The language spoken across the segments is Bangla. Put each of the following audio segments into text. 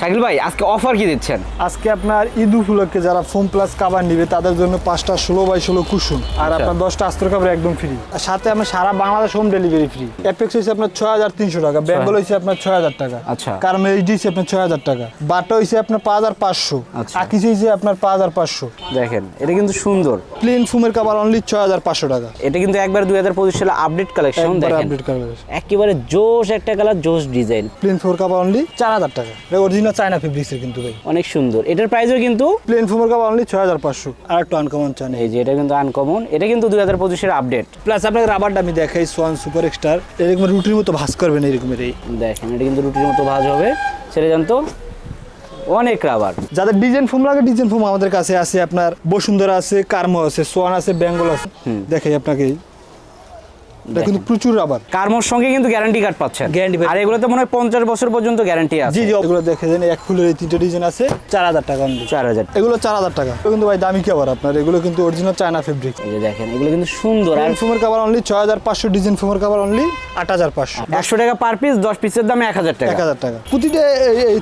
শাকিল ভাই আজকে অফার কি দিচ্ছেন? আজকে আপনার ঈদ উপলক্ষে যারা ফোম প্লাস কাবার নিবে তাদের জন্য পাঁচটা ষোলো বাই ষোলো কুসুম। আর আচ্ছা। আপনার দশটা আস্তর কাবার একদম ফ্রি আর সাথে আমরা সারা Bangladesh home delivery free apex হয়েছে আপনার ছয় হাজার তিনশো টাকা বেঙ্গল হয়েছে আপনার ছয় হাজার টাকা। আচ্ছা। কারণ এইচডি হচ্ছে আপনার ছয় হাজার টাকা বাটা হয়েছে আপনার পাঁচ হাজার পাঁচশো আচ্ছা। আকিস হয়েছে আপনার পাঁচ হাজার পাঁচশো। দেখেন এটা কিন্তু সুন্দর। প্লেন ফুমের কাবার অনলি ছয় হাজার পাঁচশো টাকা। এটা কিন্তু একবার দুই হাজার পঁচিশ সালে আপডেট কালেকশন দেখেন। আপডেট কালার একেবারে জোশ একটা কালার জোশ design plain four cover only চার হাজার টাকা। এটা অরিজিনাল চায়না ফেব্রিক্সের কিন্তু ভাই। অনেক সুন্দর। এটার প্রাইসও কিন্তু প্লেন ফুমের কাবার অনলি ছয় হাজার পাঁচশো। আর একটু আনকমন চান এই যে এটা কিন্তু আনকমন এটা কিন্তু দুই হাজার পঁচিশের আপডেট প্লাস আপনাকে রাবারটা আমি দেখাই সোয়ান সুপার এক্সটার এরকম রুটির মতো ভাস করবেন এরকমের এই। দেখেন এটা কিন্তু রুটির মতো ভাজ হবে। ছেড়ে যান তো। অনেক রাবার যাদের ডিজাইন ফোম লাগে ডিজাইন ফোম আমাদের কাছে আছে। আপনার বসুন্ধরা আছে কার্মো আছে সোয়ান আছে বেঙ্গল আছে। দেখাই আপনাকে। এটা কিন্তু প্রচুর রাবার। কার্মোর সঙ্গে কিন্তু গ্যারান্টি কার্ড পাচ্ছেন। পাচ্ছেন। আর এগুলোতে মনে হয় পঞ্চাশ বছর পর্যন্ত গ্যারান্টি আছে। জি জি এগুলো দেখে দেন এক ফুলের এই তিনটে ডিজাইন আছে চার হাজার টাকা চার হাজার এগুলো চার হাজার টাকা। কিন্তু ভাই দামি কাবার আপনার। এগুলো কিন্তু অরিজিনাল চায়না ফেব্রিক এই যে দেখেন এগুলো কিন্তু সুন্দর। আর ফোমের কাবার অনলি ছয় হাজার পাঁচশো ডিজাইন ফোমের কাবার অনলি আট হাজার পাঁচশো। একশো টাকা পার পিস দশ পিসের দামে এক হাজার টাকা। এক হাজার টাকা। প্রতিটা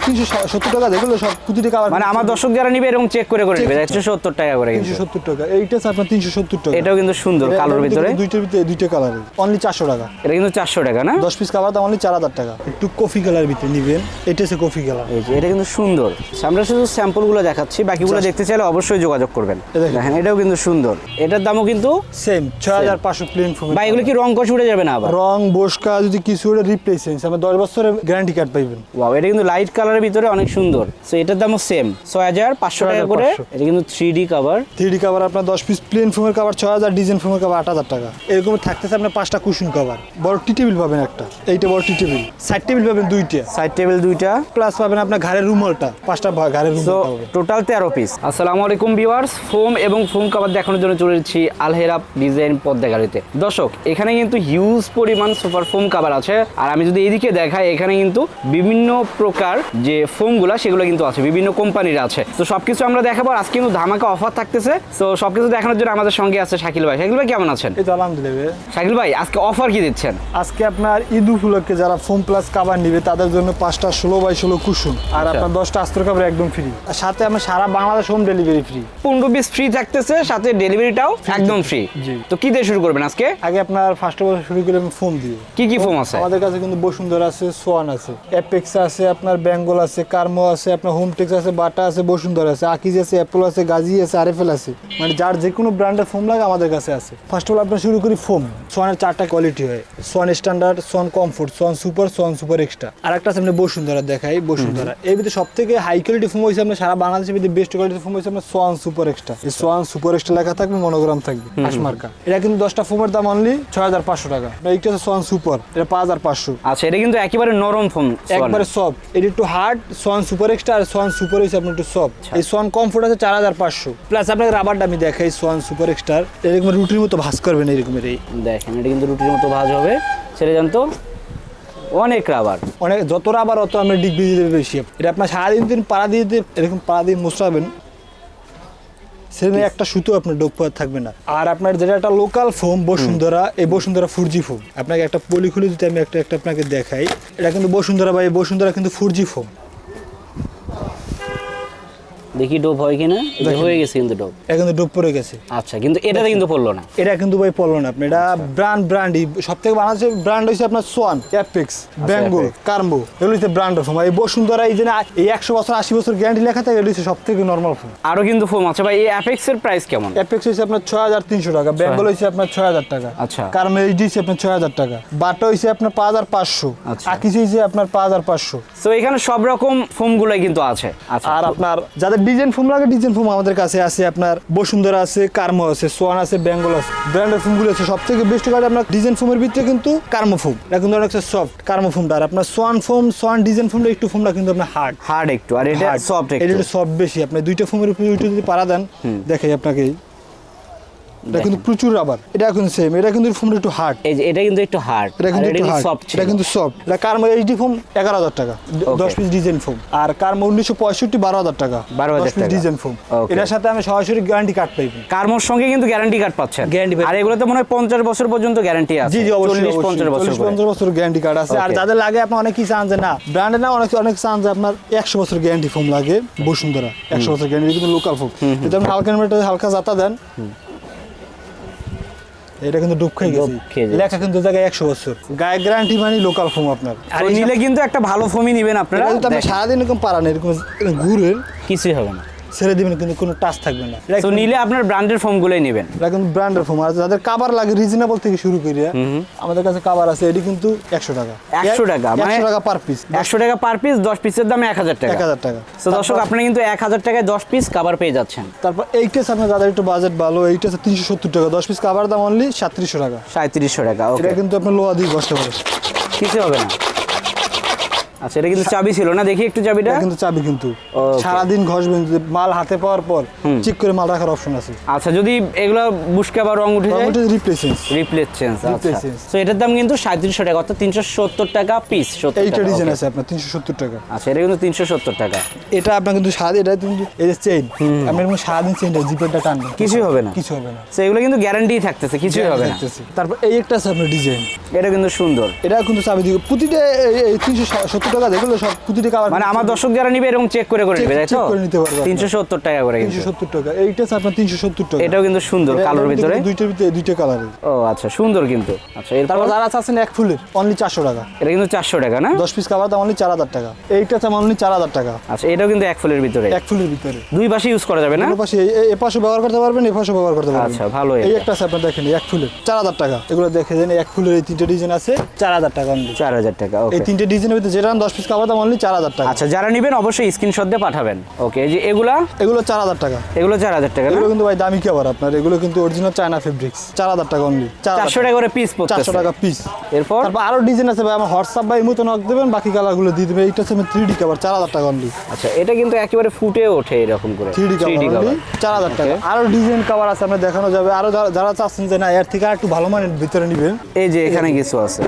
তিনশো সত্তর টাকা দেখল সব প্রতিটা কাবার মানে আমার দর্শক যারা নিবে এরকম চেক করে করে নেবে। একশো সত্তর টাকা করে তিনশো সত্তর টাকা। এইটা আপনার তিনশো সত্তর টাকা। এটাও কিন্তু সুন্দর কালোর ভিতরে। দুইটার ভিতরে দুইটা কালার অনলি চারশো টাকা। এটা কিন্তু চারশো টাকা না? দশ পিস কাবার দাম অনলি চার হাজার টাকা। একটু কফি কালার ভিতরে নিবেন। এটা হচ্ছে কফি কালার এই যে এটা কিন্তু সুন্দর। আমরা শুধু স্যাম্পলগুলো দেখাচ্ছি বাকিগুলো দেখতে চাইলে অবশ্যই যোগাযোগ করবেন। দেখেন। এটাও কিন্তু সুন্দর। এটার দামও কিন্তু সেম ছয় হাজার পাঁচশো প্লেন ফোম বা এগুলো কি রং কষ উঠে যাবে না আবার? রং বসকা যদি কিছু ওটা রিপ্লেসেন্স আমরা দশ বছরের গ্যারান্টি কার্ড পাইবেন। ওয়াও এটা কিন্তু লাইট কালারের ভিতরে অনেক সুন্দর। সো এটার দামও সেম ছয় হাজার পাঁচশো টাকা করে। এটা কিন্তু three D cover three D cover আপনার দশ পিস প্লেন ফোমের কাভার ছয় হাজার ডিজাইন ফোমের কাভার আট হাজার টাকা। এরকম থাকতেছে আপনার পাঁচটা কুশন কাভার বড় টি টেবিল পাবেন একটা। এইটা বড় টি টেবিল। সাইড টেবিল পাবেন দুইটা। সাইড টেবিল দুইটা। প্লাস পাবেন আপনার ঘরের রুমালটা পাঁচটা ঘরের রুমাল টোটাল তেরো পিস আসসালামু আলাইকুম ভিউয়ার্স ফোম এবং ফোম কাভার দেখানোর জন্য চলে এসেছি আলহেরা ডিজাইন পদ্মা গাড়িতে দর্শক এখানে কিন্তু হিউজ পরিমাণ সুপার ফোম কাভার আছে। আর আমি যদি এদিকে দেখাই এখানে কিন্তু বিভিন্ন প্রকার যে ফোমগুলো সেগুলো কিন্তু আছে। বিভিন্ন কোম্পানির আছে। তো সবকিছু আমরা দেখাবো। আজকে কিন্তু ধামাকা অফার থাকতেছে। তো সবকিছু দেখানোর জন্য আমাদের সঙ্গে আছে শাকিল ভাই। শাকিল ভাই কেমন আছেন? এই তো আলহামদুলিল্লাহ। শাকিল ভাই আজকে অফার কি দিচ্ছেন? আজকে আপনার ঈদ উপলক্ষে যারা ফোম প্লাস কাবার নিবে তাদের জন্য পাঁচটা ষোলো বাই ষোলো কুসুম। আর আচ্ছা। আপনার দশটা আস্তর কাবার একদম ফ্রি আর সাথে আমরা সারা বাংলাদেশ হোম ডেলিভারি ফ্রি পনেরো পিস ফ্রি থাকতেছে সাথে ডেলিভারিটাও একদম ফ্রি তো কি দিয়ে শুরু করবেন আজকে? আগে আপনার ফার্স্ট অফ অল শুরু করে ফোম দিয়ে। কি কি ফোম আছে? আমাদের কাছে কিন্তু বসুন্ধরা আছে সোয়ান আছে অ্যাপেক্স আছে আপনার বেঙ্গল আছে কার্মো আছে আপনার হোমটেক্স আছে বাটা আছে বসুন্ধরা আছে আকিজ আছে অ্যাপল আছে গাজি আছে আরএফএল আছে। মানে যার যে কোনো ব্র্যান্ডের ফোম লাগে আমাদের কাছে আছে। ফার্স্ট অফ অল আপনার শুরু করি ফোম সোয়ানের চারটা কোয়ালিটি হয়। Swan standard Swan comfort Swan super Swan super extra আর একটা আছে আপনি বসুন্ধরা দেখাই বসুন্ধরা। এর ভিতরে সব থেকে হাই কোয়ালিটি ফোম হয়েছে আপনার সারা বাংলাদেশের ভিতরে বেস্ট কোয়ালিটি ফোম হয়েছে আপনার সোয়ান সুপার এক্সট্রা এই সোয়ান সুপার এক্সট্রা লেখা থাকবে মনোগ্রাম থাকবে হাসমার্কা এটা কিন্তু দশটা ফোমের দাম অনলি ছয় হাজার পাঁচশো টাকা। এইটা হচ্ছে সোয়ান সুপার এটা পাঁচ হাজার পাঁচশো। আচ্ছা এটা কিন্তু একেবারে নরম ফোম একবারে সফট এটা একটু হার্ড সোয়ান সুপার এক্সট্রা আর সোয়ান সুপার হয়েছে আপনার একটু সফট আচ্ছা। এই সোয়ান কমফোর্ট আছে চার হাজার পাঁচশো। প্লাস আপনাকে রাবারটা আমি দেখাই সোয়ান সুপার এক্সট্রার এরকম রুটির মতো ভাস করবেন এরকমের এই দেখেন এটা কিন্তু রুটির মতো ভাজ হবে। ছেড়ে যান তো অনেক রাবার। অনেক যত রাবার অত আমরা ডিগ্রি দিতে বেশি। এটা আপনার সারাদিন দিন পাড়া দিয়ে দিয়ে এরকম পাড়া দিয়ে মোশরাবেন সেখানে একটা সুতো আপনার ডোপ পড়ে থাকবে না। আর আপনার যেটা একটা লোকাল ফোম বসুন্ধরা এই বসুন্ধরা ফোর জি ফোম আপনাকে একটা পলি খুলে যদি আমি একটা একটা আপনাকে দেখাই এটা কিন্তু বসুন্ধরা বা এই বসুন্ধরা কিন্তু ফোর জি ফোম দেখি ডোপ হয় কিনা? হয়ে গেছে কিন্তু ডোপ। এটা কিন্তু ডোপ পড়ে গেছে। আচ্ছা কিন্তু এটাতে কিন্তু পড়ল না। এটা কিন্তু ভাই পড়ল না আপনি। এটা ব্র্যান্ড ব্র্যান্ড সব থেকে বাংলাদেশের ব্র্যান্ড হচ্ছে আপনার সোয়ান অ্যাপেক্স Apex। কার্মো এগুলো হচ্ছে ব্র্যান্ড ফোন এই বসুন্ধরা এই যে এই একশো বছর আশি বছর গ্যারান্টি লেখা থাকে এগুলো হচ্ছে সব থেকে নর্মাল ফোন আরও কিন্তু ফোম আছে। ভাই এই অ্যাপেক্স এর প্রাইস কেমন? অ্যাপেক্স হচ্ছে আপনার ছয় হাজার তিনশো টাকা বেঙ্গল হচ্ছে আপনার ছয় হাজার টাকা। আচ্ছা। কার্মো এইচডি হচ্ছে আপনার ছয় হাজার টাকা। বাটা হচ্ছে আপনার পাঁচ হাজার পাঁচশো। আচ্ছা। আকিস হচ্ছে আপনার পাঁচ হাজার পাঁচশো। তো এখানে সব রকম ফোম গুলাই কিন্তু আছে। আচ্ছা। আর আপনার যাদের ডিজাইন ফোম লাগে ডিজাইন ফোম আমাদের কাছে আছে আপনার বসুন্ধরা আছে কার্মো আছে সোয়ান আছে বেঙ্গল আছে। ব্র্যান্ডের ফোমগুলো আছে সব থেকে বেস্ট কাজ আপনার ডিজাইন ফোমের ভিতরে কিন্তু কার্মো ফোম। এটা কিন্তু অনেক সফট কার্মো ফোমটা। আর আপনার সোয়ান ফোম সোয়ান ডিজাইন ফোমটা একটু ফোমটা কিন্তু আপনার হার্ড হার্ড একটু আর এটা সফট এটা সফট বেশি। আপনি দুইটা ফোমের উপরে যদি পারা দেন দেখাই আপনাকে। এটা কিন্তু প্রচুর রাবার এটা কিন্তু সেম এটা কিন্তু ফোমটা একটু হার্ড এই যে এটা কিন্তু একটু হার্ড এটা কিন্তু একটু সফট এটা কিন্তু সফট এটা কার্মো এইচডি ফোম এগারো হাজার টাকা. দশ পিস ডিজাইন ফোম আর কার্মো উনিশশো পঁয়ষট্টি বারো হাজার টাকা। 12,000 দশ পিস টাকা। ডিজাইন ফোম এটার সাথে আমি সরাসরি গ্যারান্টি কার্ড পাইবেন কার্মোর সঙ্গে কিন্তু গ্যারান্টি কার্ড পাচ্ছেন। পাচ্ছেন। আর এগুলোতে মনে হয় পঞ্চাশ বছর পর্যন্ত গ্যারান্টি আছে। জি জি অবশ্যই পঞ্চাশ বছর। পঞ্চাশ বছর গ্যারান্টি কার্ড আছে। আর যাদের লাগে আপনি অনেক কি চান যে না ব্র্যান্ডে না অনেক অনেক চান যে আপনার একশো বছর গ্যারান্টি ফোম লাগে বসুন্ধরা। একশো বছর গ্যারান্টি কিন্তু লোকাল ফোম যদি আপনি হালকা হালকা জাতা দেন এটা কিন্তু ডুব খেয়ে গেছে। লেখা কিন্তু জায়গায় একশো বছর। গায়ে গ্যারান্টি মানে লোকাল ফোম আপনার। আর এই নিলে কিন্তু একটা ভালো ফোমই নেবেন আপনারা। সারাদিন এরকম পারান এরকম ঘুরেন। কিছুই হবে না। ছেড়ে দিবেন কিন্তু কোনো টাচ থাকবে না। তো নিলে আপনার ব্র্যান্ডের ফোমগুলোই নেবেন। এটা কিন্তু ব্র্যান্ডের ফোম আর যাদের কাবার লাগে রিজনেবল থেকে শুরু করিয়া আমাদের কাছে কাবার আছে এটি কিন্তু একশো টাকা। 100 টাকা, মানে- একশো টাকা পার পিস একশো টাকা পার পিস দশ পিসের দামে এক হাজার টাকা। এক হাজার টাকা। তো দর্শক আপনারা কিন্তু এক হাজার টাকায় দশ পিস কাবার পেয়ে যাচ্ছেন। তারপর এইটাস আপনার যাদের একটু বাজেট ভালো এইটা আছে তিনশো সত্তর টাকা। দশ পিস কাবার দাম অনলি সাতত্রিশশো টাকা। সাঁত্রিশশো টাকা এটা কিন্তু আপনার লোহা দিয়ে বসতে পারে কিছু হবে না। আচ্ছা এটা কিন্তু চাবি ছিল না? দেখি একটু চাবিটা। কিন্তু চাবি কিন্তু। সারাদিন ঘষবেন মাল হাতে পাওয়ার পর চেক করে মাল রাখার অপশন আছে। আচ্ছা যদি এগুলো বুশকা বা রং উঠে যায়? Replace change replace change so এটার দাম কিন্তু 3700 টাকা অর্থাৎ 370 টাকা পিস 70 এইটা ডিজাইন আছে আপনার 370 টাকা। আচ্ছা এটা কিন্তু 370 টাকা। এটা আপনার কিন্তু সাদ এটা কিন্তু এই যে চেইন আপনি এরকম সারাদিন চেইনটা টান না কিছু হবে না। কিছু হবে না। সো এগুলো কিন্তু গ্যারান্টি থাকতেছে কিছু হবে না। তারপর এই একটা আছে আপনার ডিজাইন এটা কিন্তু সুন্দর। এটা কিন্তু চাবি দিকে প্রতিটা 370 মানে আমার দর্শক যারা নিবে এরকম চেক করে তাই তো? টাকা করে আপনার এটাও কিন্তু সুন্দর কালোর ভিতরে। ও আচ্ছা সুন্দর কিন্তু। আচ্ছা, আচ্ছা, এটাও কিন্তু এক ফুলের ভিতরে। এক ফুলের ভিতরে। দুই ইউজ করা যাবে না? পাশে ব্যবহার করতে পারবেন এ ব্যবহার করতে আচ্ছা, ভালো দেখেন এক ফুলের। 4000 টাকা। এগুলো এক ফুলের ডিজাইন আছে 4000 টাকা টাকা এই ডিজাইনের ভিতরে যেটা দশ পিস কাবার দাম অনলি চার হাজার টাকা। আচ্ছা যারা নেবেন অবশ্যই স্ক্রিনশট দিয়ে পাঠাবেন। ওকে এই যে এগুলা? এগুলো চার হাজার টাকা। এগুলো চার হাজার টাকা এগুলো কিন্তু ভাই দামি কি আবার আপনার। এগুলো কিন্তু অরিজিনাল চায়না ফেব্রিক্স চার হাজার টাকা অনলি চারশো টাকা করে পিস চারশো টাকা পিস এরপর? তারপর আরও ডিজাইন আছে ভাই আমার হোয়াটসঅ্যাপ বা ইমোতে নক দেবেন বাকি কালারগুলো দিয়ে দেবে এটা হচ্ছে থ্রি ডি কাভার চার হাজার টাকা অনলি আচ্ছা এটা কিন্তু একেবারে ফুটে ওঠে এরকম করে। থ্রি ডি 3D কাভার চার হাজার টাকা। আরও ডিজাইন কাভার আছে আপনার দেখানো যাবে। আরও যারা- যারা চাচ্ছেন যে না এর থেকে আর একটু ভালো মানের ভিতরে নিবেন। এই যে এখানে কিছু আছে।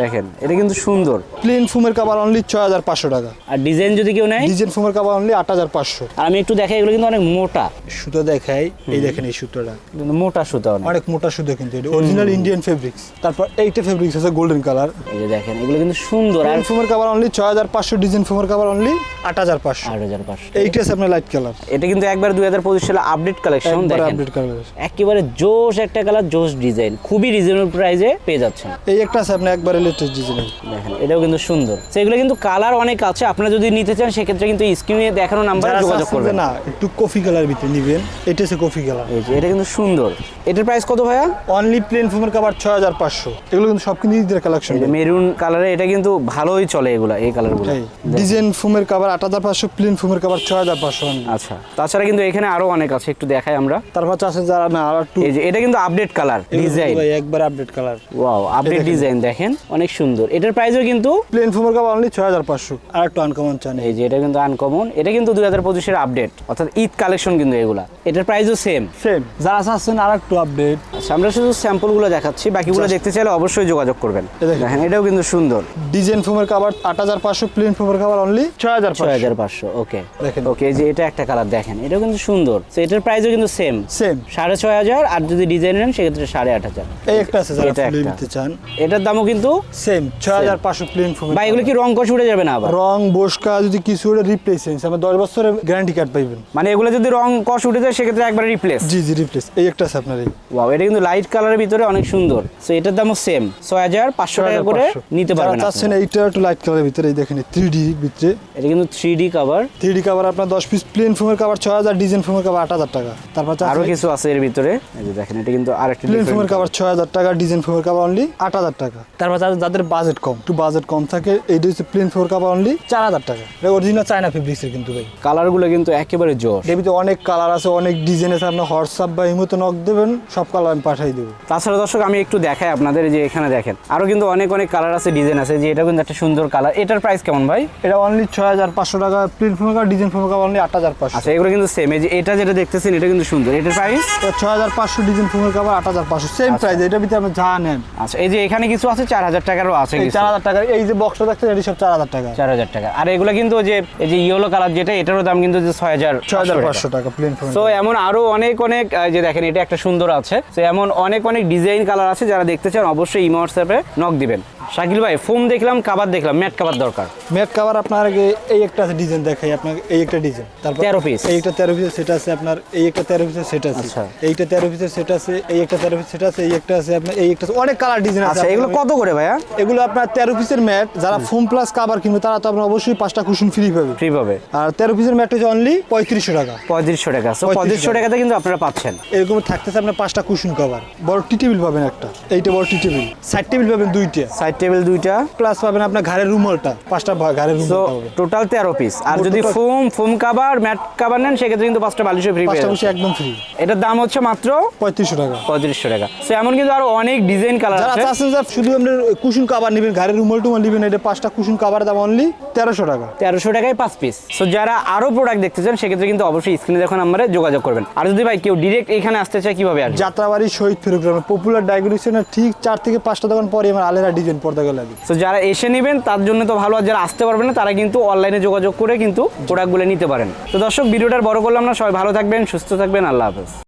দেখেন এটা কিন্তু সুন্দর। প্লেন ফোমের কাভার অনলি ছয় হাজার পাঁচশো টাকা। আর ডিজাইন যদি কেউ নেয়? ডিজাইন ফোমের কাভার অনলি আট হাজার পাঁচশো। আর আমি একটু দেখাই এগুলো কিন্তু অনেক মোটা। সুতো দেখাই এই দেখেন এই সুতোটা। মোটা সুতা অনেক। মোটা সুতো কিন্তু এটা অরিজিনাল ইন্ডিয়ান ফেব্রিক্স তারপর এইটা ফেব্রিক্স আছে গোল্ডেন কালার এই যে দেখেন এগুলো কিন্তু সুন্দর। আর ফোমের কাভার অনলি ছয় হাজার পাঁচশো ডিজাইন ফোমের কাভার অনলি আট হাজার পাঁচশো। আট হাজার পাঁচশো। এইটা আছে আপনার লাইট কালার এটা কিন্তু একবার দুই হাজার পঁচিশ সালে আপডেট কালেকশন দেখেন। আপডেট কালার একেবারে জোশ একটা কালার জোশ ডিজাইন খুবই রিজনেবল প্রাইসে পেয়ে যাচ্ছেন। এই একটা আছে আপনার একবারে লেটেস্ট ডিজাইনের দেখেন এটাও কিন্তু সুন্দর। তো এগুলো কিন্তু কালার অনেক আছে। আপনারা যদি নিতে চান সেক্ষেত্রে কিন্তু স্ক্রিনে দেখানো নাম্বারে যোগাযোগ করবেন। না একটু কফি কালার ভিতরে নিবেন। এটা হচ্ছে কফি কালার এই যে এটা কিন্তু সুন্দর। এটার প্রাইস কত ভাইয়া? অনলি প্লেন ফোমের কাভার ছয় হাজার পাঁচশো। এগুলো কিন্তু সব কিন্তু ঈদের কালেকশন মেরুন কালারে এটা কিন্তু ভালোই চলে এগুলা এই কালারগুলো ডিজাইন ফোমের কাভার আট হাজার পাঁচশো প্লেন ফোমের কাভার ছয় হাজার পাঁচশো আচ্ছা তাছাড়া কিন্তু এখানে আরও অনেক আছে একটু দেখাই আমরা। তারপর চাষে যারা না আর একটু এই যে এটা কিন্তু আপডেট কালার ডিজাইন একবার update colour wow update design দেখেন। অনেক সুন্দর। এটার প্রাইসও কিন্তু প্লেন ফোমের কাভার অনলি ছয় হাজার পাঁচশো। আর একটু আনকমন চান। এই যে এটা কিন্তু আনকমন এটা কিন্তু দুই হাজার পঁচিশের আপডেট অর্থাৎ ঈদ কালেকশন কিন্তু এগুলা। এটার প্রাইসও সেম সেম যারা চাচ্ছেন আর একটু আপডেট আচ্ছা আমরা শুধু স্যাম্পলগুলো দেখাচ্ছি। বাকিগুলো দেখতে চাইলে অবশ্যই যোগাযোগ করবেন। দেখেন। এটাও কিন্তু সুন্দর। ডিজাইন ফোমের কাভার আট হাজার পাঁচশো প্লেন ফোমের কাভার অনলি ছয় হাজার ছয় হাজার পাঁচশো ওকে দেখেন। ওকে এই যে এটা একটা কালার দেখেন এটাও কিন্তু সুন্দর। তো এটার প্রাইসও কিন্তু সেম সেম সাড়ে ছয় হাজার আর যদি ডিজাইন নেন সেক্ষেত্রে সাড়ে আট হাজার। এই একটা আছে যারা এটা একটা। নিতে চান। এটার দামও কিন্তু সেম ছয় হাজার পাঁচশো প্লেন ফোমের বা এগুলো কি রং কষ উঠে যাবে না আবার? রং বসকা যদি কিছু ওটা রিপ্লেসেন্স আমরা দশ বছরের গ্যারান্টি কার্ড পাইবেন। মানে এগুলো যদি রং কষ উঠে যায় সেক্ষেত্রে একবার রিপ্লেস জি জি রিপ্লেস এই একটা আছে আপনার এই। ওয়াও এটা কিন্তু লাইট কালারের ভিতরে অনেক সুন্দর। সো এটার দামও সেম ছয় হাজার পাঁচশো টাকা করে নিতে পারবেন চাচ্ছেন এইটা একটু লাইট কালারের ভিতরে এই দেখেন থ্রি ডি ভিতরে। এটা কিন্তু three D cover three D cover আপনার দশ পিস প্লেন ফোমের কাভার ছয় হাজার ডিজাইন ফোমের কাভার আট হাজার টাকা। তারপর আরও কিছু আছে এর ভিতরে। এই যে দেখেন এটা কিন্তু আরেকটা প্লেন ফোমের কাভার ছয় হাজার টাকা ডিজাইন ফোমের কাভার অনলি আট হাজার টাকা। তারপর যাদের বাজেট কম। একটু বাজেট কম থাকে এইটা হচ্ছে প্লেন ফোর কাপ অনলি চার হাজার টাকা। এটা অরিজিনাল চায়না ফেব্রিক্সের কিন্তু ভাই। কালারগুলো কিন্তু একেবারে জোর ডেবিতে অনেক কালার আছে অনেক ডিজাইন আছে। আপনার হোয়াটসঅ্যাপ বা ইমোতে নক দেবেন সব কালার আমি পাঠিয়ে দেবো। তাছাড়া দর্শক আমি একটু দেখাই আপনাদের যে এখানে দেখেন। আরও কিন্তু অনেক অনেক কালার আছে ডিজাইন আছে যে এটা কিন্তু একটা সুন্দর কালার এটার প্রাইস কেমন ভাই? এটা অনলি ছয় হাজার পাঁচশো টাকা plain four cup design four cup only আট হাজার পাঁচশো। আচ্ছা এগুলো কিন্তু সেম এই যে এটা যেটা দেখতেছেন এটা কিন্তু সুন্দর। এটার প্রাইস ছয় হাজার পাঁচশো ডিজাইন ফোর কাপ আট হাজার পাঁচশো। সেম প্রাইস এটা ভিতরে আপনি যা নেন। আচ্ছা এই যে এখানে কিছু আছে চার হাজার হাজার টাকারও আছে চার হাজার টাকা এই যে বক্সটা দেখছেন এটি সব চার হাজার টাকা চার হাজার টাকা। আর এগুলো কিন্তু যে এই যে ইয়েলো কালার যেটা এটারও দাম কিন্তু যে ছয় হাজার ছয় হাজার পাঁচশো টাকা প্লেন তো এমন আরও অনেক অনেক যে দেখেন এটা একটা সুন্দর আছে। তো এমন অনেক অনেক ডিজাইন কালার আছে যারা দেখতে চান অবশ্যই ইমো হোয়াটসঅ্যাপে নক দিবেন। শাকিল ভাই ফোম দেখলাম কাবার দেখলাম ম্যাট কাবার দরকার। ম্যাট কাভার আপনার আগে এই একটা ডিজাইন দেখাই আপনাকে এই একটা ডিজাইন তারপর 13 piece। এই একটা তেরো পিসের সেট আছে আপনার এই একটা তেরো পিসের সেট আছে। আচ্ছা। এইটা তেরো পিসের সেট আছে এই একটা তেরো পিসের সেট আছে এই একটা আছে আপনার এই একটা অনেক কালার ডিজাইন আছে আচ্ছা এগুলো কত করে ভাইয়া? এগুলো আপনার তেরো পিসের ম্যাট যারা ফোম প্লাস কাভার কিনবে তারা তো আপনার অবশ্যই পাঁচটা কুশন ফ্রি পাবে। ফ্রি পাবে। আর তেরো পিসের ম্যাট হচ্ছে অনলি পঁয়ত্রিশশো টাকা। পঁয়ত্রিশশো টাকা। সো 35 পঁয়ত্রিশশো টাকাতে কিন্তু আপনারা পাচ্ছেন। এরকম থাকতেছে আপনার পাঁচটা কুশন কভার বড় টি টেবিল পাবেন একটা। এইটা বড় টি টেবিল। সাইড টেবিল পাবেন দুইটা। সাইড টেবিল দুইটা। প্লাস পাবেন আপনার ঘাড়ের রুমালটা পাঁচটা ঘাড়ের রুমাল টোটাল তেরো পিস আর যদি ফোম ফোম কাবার ম্যাট কাবার নেন সেক্ষেত্রে কিন্তু পাঁচটা বালিশে ফ্রি পাঁচটা যাবেন। একদম ফ্রি এটার দাম হচ্ছে মাত্র পঁয়ত্রিশশো টাকা। পঁয়ত্রিশশো টাকা। সো এমন কিন্তু আরও অনেক ডিজাইন কালার আছে। যারা চাচ্ছেন যে শুধু আপনার কুশন কাবার নেবেন ঘাড়ের রুমাল টুমাল নেবেন এটা পাঁচটা কুশন কাবার দাম অনলি তেরোশো টাকা। তেরোশো টাকায় পাঁচ পিস সো যারা আরও প্রোডাক্ট দেখতে চান সেক্ষেত্রে কিন্তু অবশ্যই স্ক্রিনে দেখুন নাম্বারে যোগাযোগ করবেন। আর যদি ভাই কেউ ডিরেক্ট এখানে আসতে চায় কীভাবে আসবে? যাত্রাবাড়ি শহীদ ফেরোগ্রামে পপুলার ডায়াগনোসিসের ঠিক চার থেকে পাঁচটা দোকান পরে আমার আলেরা ডিজাইন পর্দা লাগে তো যারা এসে নেবেন, তার জন্য তো ভালো, আর যারা আসতে পারবেন না, তারা কিন্তু অনলাইনে যোগাযোগ করে কিন্তু প্রোডাক্টগুলো নিতে পারেন। তো দর্শক ভিডিওটার বড় করলাম না, সবাই ভালো থাকবেন, সুস্থ থাকবেন, আল্লাহ হাফেজ।